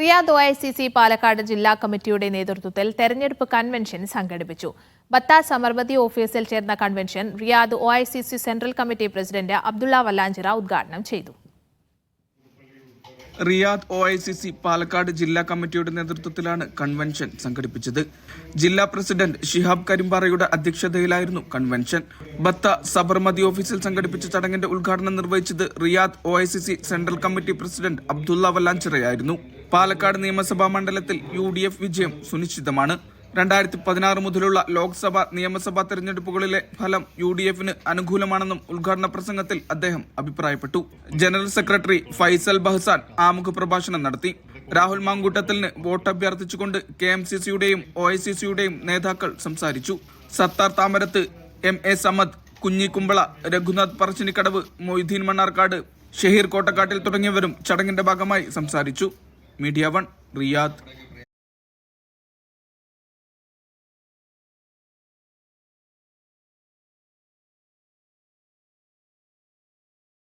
Riyadh O I C C Palakkad ജില്ലാ കമ്മിറ്റിയുടെ നേതൃത്വത്തിൽ തെരഞ്ഞെടുപ്പ് കൺവെൻഷൻ സംഘടിപ്പിച്ചു. ബത്ത സമർബതി ഓഫീസിൽ ചേർന്ന convention Riyadh O I C C central committee president Abdulla Vallanchira ഉദ്ഘാടനം ചെയ്തു. Riyadh O I C C Palakkad ജില്ലാ കമ്മിറ്റിയുടെ നേതൃത്വത്തിലാണ് കൺവെൻഷൻ സംഘടിപ്പിച്ചത്. ജില്ലാ പ്രസിഡന്റ് ഷിഹാബ് കരിമ്പാറയുടെ അധ്യക്ഷതയിലായിരുന്നു കൺവെൻഷൻ. ബത്ത സബർമതി ഓഫീസിൽ സംഘടിപ്പിച്ച ചടങ്ങിന്റെ ഉദ്ഘാടനം നിർവഹിച്ചത് Riyadh O central committee president Abdulla വല്ലാഞ്ചിറയായിരുന്നു. Palakkad നിയമസഭാ മണ്ഡലത്തിൽ യു ഡി എഫ് വിജയം സുനിശ്ചിതമാണ്. രണ്ടായിരത്തി പതിനാറ് മുതലുള്ള ലോക്സഭ നിയമസഭാ തെരഞ്ഞെടുപ്പുകളിലെ ഫലം യു ഡി എഫിന് അനുകൂലമാണെന്നും ഉദ്ഘാടന പ്രസംഗത്തിൽ അദ്ദേഹം അഭിപ്രായപ്പെട്ടു. ജനറൽ സെക്രട്ടറി ഫൈസൽ ബഹ്സാൻ ആമുഖ പ്രഭാഷണം നടത്തി. രാഹുൽ മാങ്കൂട്ടത്തിലിന് വോട്ട് അഭ്യർത്ഥിച്ചുകൊണ്ട് കെ എം സി സിയുടെയും ഒ ഐ സി സിയുടെയും നേതാക്കൾ സംസാരിച്ചു. സത്താർ താമരത്ത് എം എ സമദ് കുഞ്ഞിക്കുമ്പള രഘുനാഥ് പറശ്ശിനിക്കടവ് മൊയ്തീൻ മണ്ണാർക്കാട് ഷഹീർ കോട്ടക്കാട്ടിൽ തുടങ്ങിയവരും ചടങ്ങിന്റെ ഭാഗമായി സംസാരിച്ചു. Media one Riyadh